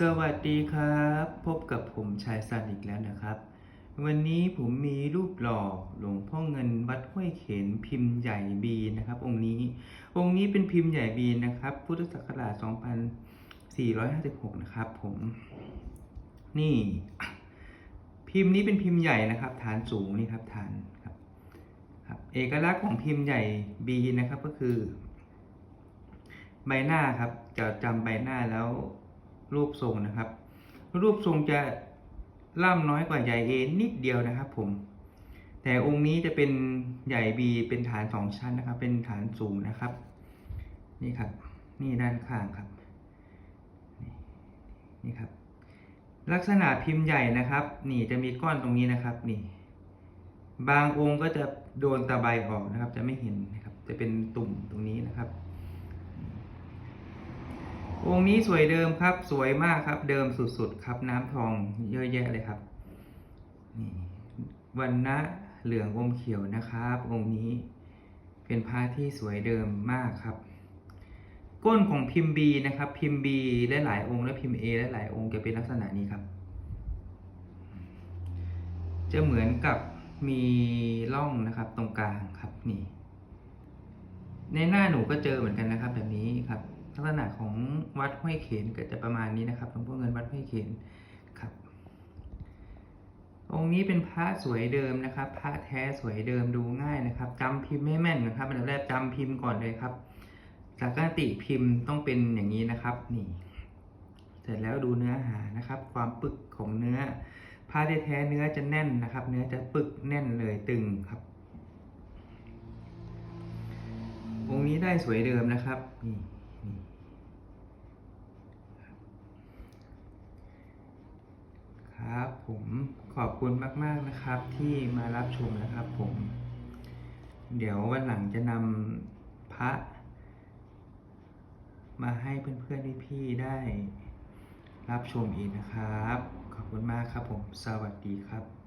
สวัสดีครับ พบกับผมชายสันอีกแล้วนะครับ วันนี้ผมมีรูปหล่อหลวงพ่อเงินวัดห้วยเขนพิมพ์ใหญ่บีนะครับ องค์นี้ องค์นี้เป็นพิมพ์ใหญ่บีนะครับ พุทธศักราช 2456 นะครับ ผม นี่ พิมพ์นี้เป็นพิมพ์ใหญ่นะครับ ฐานสูงนี่ครับฐานครับครับ เอกลักษณ์ของพิมพ์ใหญ่บีนะครับก็คือ ใบหน้าครับจะจำใบหน้าแล้ว รูปทรงนะครับ รูปทรงจะล่ำน้อยกว่าใหญ่เอนิดเดียวนะครับผม แต่องค์นี้จะเป็นใหญ่บีเป็นฐานสองชั้นนะครับ เป็นฐานสูงนะครับ นี่ครับ นี่ด้านข้างครับนี่นี่ครับ ลักษณะพิมพ์ใหญ่นะครับ นี่จะมีก้อนตรงนี้นะครับ นี่ บางองค์ก็จะโดนตะไบออกนะครับ จะไม่เห็นนะครับ จะเป็นตุ่มตรงนี้นะครับ องค์นี้สวยเดิมครับ สวยมากครับ เดิมสุดๆครับ น้ำทองเยอะแยะเลยครับนี่วันนะเหลืองอมเขียวนะครับ องค์นี้เป็นพระที่สวยเดิมมากครับ ก้นของพิมพ์ B นะครับ พิมพ์ B และหลายองค์และพิมพ์ A และหลายองค์จะเป็นลักษณะนี้ครับ จะเหมือนกับมีร่องนะครับตรงกลางครับนี่ ในหน้าหนูก็เจอเหมือนกันนะครับ แบบนี้ครับ ลักษณะของวัดห้วยเขนก็จะประมาณนี้นะครับหลวงพ่อเงินวัดห้วยเขนครับ องค์นี้เป็นพระสวยเดิมนะครับ พระแท้สวยเดิมดูง่ายนะครับจำพิมพ์ไม่แม่นนะครับอันดับแรกจำพิมพ์ก่อนเลยครับจากกาติพิมพ์ต้องเป็นอย่างนี้นะครับนี่เสร็จแล้วดูเนื้อหานะครับ ความปึกของเนื้อผ้าแท้เนื้อจะแน่นนะครับ เนื้อจะปึกแน่นเลยตึงครับองค์นี้ได้สวยเดิมนะครับนี่ ครับผมขอบคุณมาก ๆนะครับ ที่มารับชมนะครับผม เดี๋ยววันหลังจะนำพระ มาให้เพื่อนๆพี่ๆได้รับชมอีกนะครับ ขอบคุณมากครับผม สวัสดีครับ